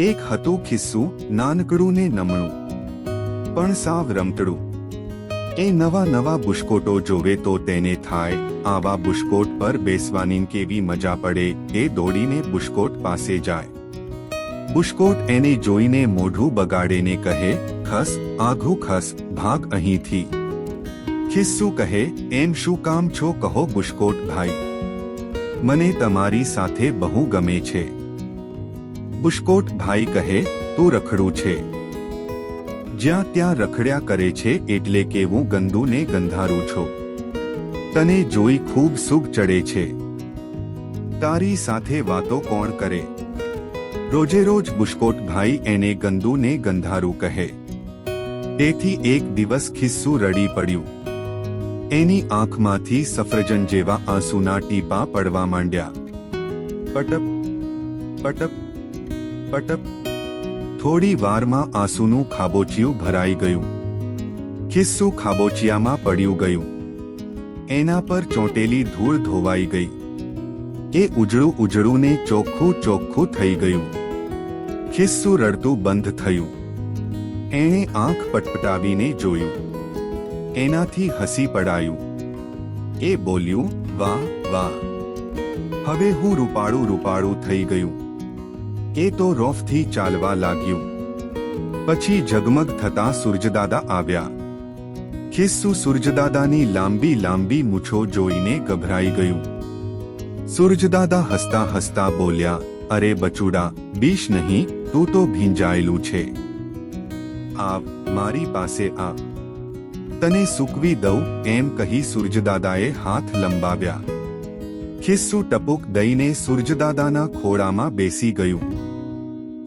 એક હતું ખિસ્સું નાનકડું ને નમણું, પણ સાવ રમતડું. એ નવા નવા બુશકોટો જોવે તો તેને થાય, આવા બુશકોટ પર બેસવાની કેવી મજા પડે, એ દોડીને બુશ્કોટ પાસે જાય. બુશકોટ એને જોઈને મોઢું બગાડેને કહે, ખસ, આઘું ખસ, ભાગ અહીંથી. ખિસ્સુ કહે, એમ શું કામ છો? કહો બુશકોટ ભાઈ. મને તમારી સાથે બહુ ગમે છે. બુશકોટ ભાઈ કહે, તો રખડું છે. જ્યાં ત્યાં રખડ્યા કરે છે એટલે કેવું ગંદુ ને ગંધારું છો. તને જોઈ ખૂબ સુખ ચડે છે. તારી સાથે વાતો કોણ કરે? રોજે રોજ બુશકોટ ભાઈ એને ગંદુ ને ગંધારું કહે. તેથી એક દિવસ ખિસ્સું રડી પડ્યું. એની આંખમાંથી સફરજન જેવા આંસુના ટીપા પડવા માંડ્યા. પટપ પટપ પટપ થોડી વારમાં આંસુનું ખાબોચિયું ભરાઈ ગયું. ખિસ્સું ખાબોચિયામાં પડ્યું ગયું. એના પર ચોંટેલી ધૂળ ધોવાઈ ગઈ. એ ઉજળું ઉજળું ને ચોખ્ખું ચોખ્ખું થઈ ગયું. ખિસ્સું રડતું બંધ થયું. એણે આંખ પટપટાવીને જોયું. એનાથી હસી પડાયું. એ બોલ્યું, વાહ વાહ. હવે હું રૂપાળું રૂપાળું થઈ ગયું. એ તો રોફથી ચાલવા લાગ્યું. પછી ઝગમગ થતા સૂરજદાદા આવ્યા. ખિસ્સુ સૂરજદાદાની લાંબી લાંબી મૂછો જોઈને ગભરાઈ ગયું. સૂરજદાદા હસતા હસતા બોલ્યા, અરે બચુડા, બીશ નહીં, તું તો ભીંજાયેલું છે. આવ, મારી પાસે આ. તને સૂકવી દઉં, એમ કહી સૂરજદાદાએ હાથ લંબાવ્યા. ખિસ્સુ ટપુક દઈને સૂરજદાદાના ખોળામાં બેસી ગયું.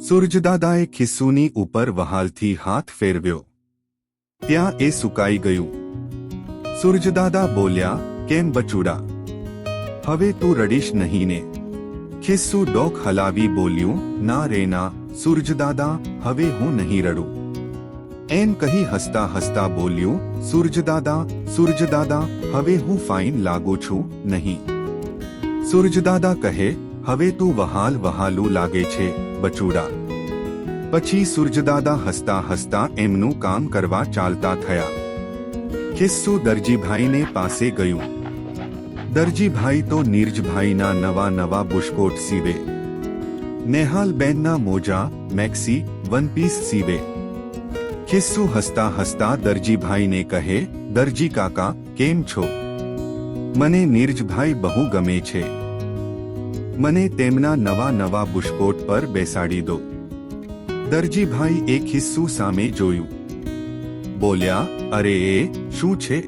સૂરજદાદાએ ખિસ્સુની ઉપર વહાલથી હાથ ફેરવ્યો. ત્યાં એ સુકાઈ ગયું. સૂરજદાદા બોલ્યા, કેમ બચુડા? હવે તું રડીશ નહીં ને ખિસ્સુ ડોક હલાવી બોલ્યું, ના રે ના, સૂરજદાદા, હવે હું નહીં રડું. એમ કહી હસતા હસતા બોલ્યું, સૂરજદાદા સૂરજદાદા, હવે હું ફાઇન લાગુ છું નહીં. સૂરજદાદા કહે હવે તું વહાલ વહાલું લાગે છે, બચુડા. પછી સૂરજદાદા હસતા હસતા એમનું કામ કરવા ચાલતા થયા. ખિસ્સુ દરજીભાઈને પાસે ગયું. દરજીભાઈ તો નીરજભાઈના નવા નવા બુશકોટ સીવે. નેહાલબેનના મોજા, મેક્સી વનપીસ સીવે. ખિસ્સુ હસતા હસતા દરજીભાઈને કહે, દરજી કાકા, કેમ છો? મને નીરજભાઈ બહુ ગમે છે. મને તેમના નવા નવા બુશકોટ પર બેસાડી દો. દરજીભાઈ એ ખિસ્સુ સામે જોયું. બોલ્યા, અરે એ, શું છે?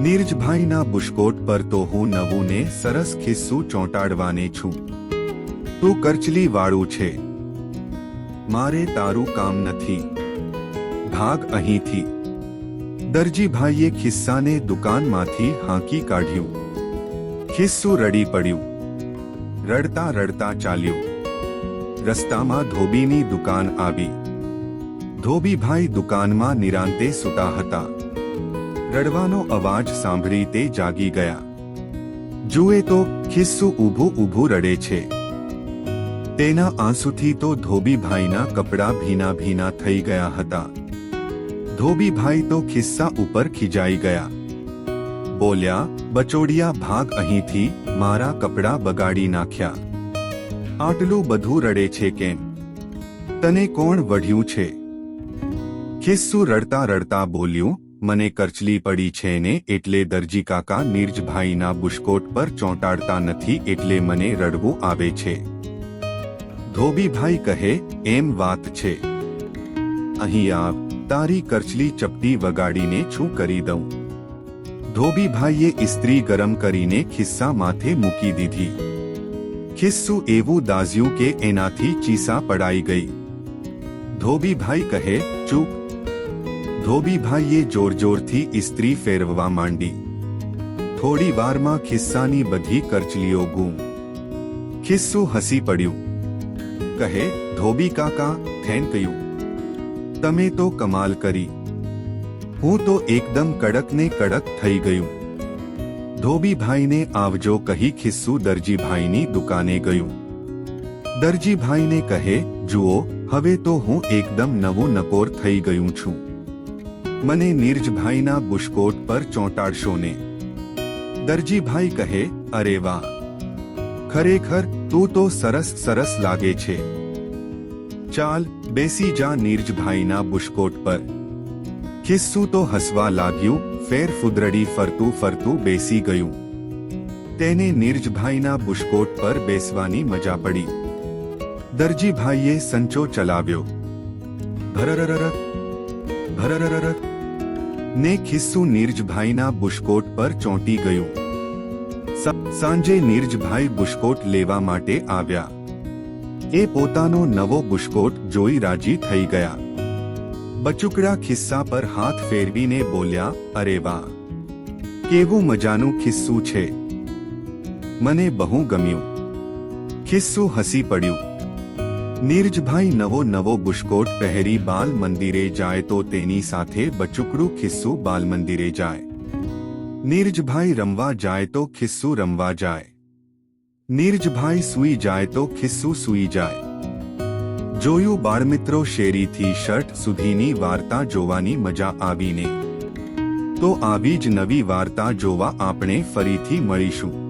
નીરજભાઈના બુશકોટ પર તો હું નવું ને સરસ ખિસ્સું ચોંટાડવાને છું. તું કરચલી વાળું છે. મારે તારું કામ નથી. ભાગ અહીંથી. દરજીભાઈએ ખિસ્સાને દુકાનમાંથી હાંકી કાઢ્યું. ખિસ્સું રડી પડ્યું. રડતા રડતા ચાલ્યું. રસ્તામાં ધોબીની દુકાન આવી. ધોબીભાઈ દુકાનમાં નિરાંતે સૂતા હતા. રડવાનો અવાજ સાંભળી તે જાગી ગયા. જુએ તો ખિસ્સુ ઊભું ઊભું રડે છે. તેના આંસુથી તો ધોબીભાઈના કપડાં ભીના ભીના થઈ ગયા હતા. ધોબીભાઈ તો ખિસ્સા ઉપર ખીજાઈ ગયા. બોલ્યા, બચોડિયા, ભાગ અહીંથી. મારા કપડાં બગાડી નાખ્યા. આટલું બધું રડે છે કેમ? તને કોણ વઢ્યું છે? ખિસ્સુ રડતા રડતા બોલ્યું, મને કરચલી પડી છે ને એટલે દરજી કાકા નીરજભાઈના બુશકોટ પર ચોંટાડતા નથી એટલે મને રડવું આવે છે. ધોબીભાઈ કહે, એમ વાત છે. અહીં આવ, તારી કરચલી ચપટી વગાડીને છું કરી દઉં? ધોબીભાઈએ ઇસ્ત્રી ગરમ કરીને ખિસ્સા માથે મૂકી દીધી ખિસ્સું એવું દાઝ્યું કે એનાથી ચીસા પડાઈ ગઈ ધોબીભાઈ કહે ચૂપ ધોબીભાઈએ જોર જોરથી ઇસ્ત્રી ફેરવવા માંડી થોડી વારમાં ખિસ્સાની બધી કરચલીઓ ગુમ ખિસ્સું હસી પડ્યું કહે ધોબી કાકા થેન્ક યુ તમે તો કમાલ કરી હું તો એકદમ કડક ને કડક થઈ ગયું. ધોબીભાઈને આવજો કહી ખિસ્સુ દરજીભાઈની દુકાને ગયું. દરજીભાઈને કહે, જુઓ, હવે તો હું એકદમ નવો નકોર થઈ ગયું છું. મને નીરજભાઈના બુશકોટ પર ચોંટાડશો ને. દરજીભાઈ કહે, અરે વાહ! ખરેખર તું તો સરસ સરસ લાગે છે. ચાલ, બેસી જા નીરજભાઈના બુશકોટ પર. ખિસ્સુ તો હસવા લાગ્યું, ફેર ફુદરડી ફરતું ફરતું બેસી ગયું. તેને નીરજભાઈના બુશકોટ પર બેસવાની મજા પડી. દરજીભાઈએ સંચો ચલાવ્યો. ભરરરર ભરરરર ને ખિસ્સુ નીરજભાઈના બુશકોટ પર ચોંટી ગયું. સાંજે નીરજભાઈ બુશકોટ લેવા માટે આવ્યા. એ પોતાનો નવો બુશકોટ જોઈ રાજી થઈ ગયા. બચુકડા ખિસ્સા પર હાથ ફેરવીને બોલ્યા, અરે વાહ! કેવું મજાનું ખિસ્સું છે. મને બહુ ગમ્યું. ખિસ્સું હસી પડ્યું. નીરજભાઈ નવો નવો બુશકોટ પહેરી બાલ મંદિરે જાય તો તેની સાથે બચુકડું ખિસ્સું બાલ મંદિરે જાય. નીરજભાઈ રમવા જાય તો ખિસ્સું રમવા જાય. નીરજભાઈ સૂઈ જાય તો ખિસ્સું સૂઈ જાય. જોયું બાળમિત્રો શેરીથી શર્ટ સુધીની વાર્તા જોવાની મજા આવીને. તો આવી જ નવી વાર્તા જોવા આપણે ફરીથી મળીશું.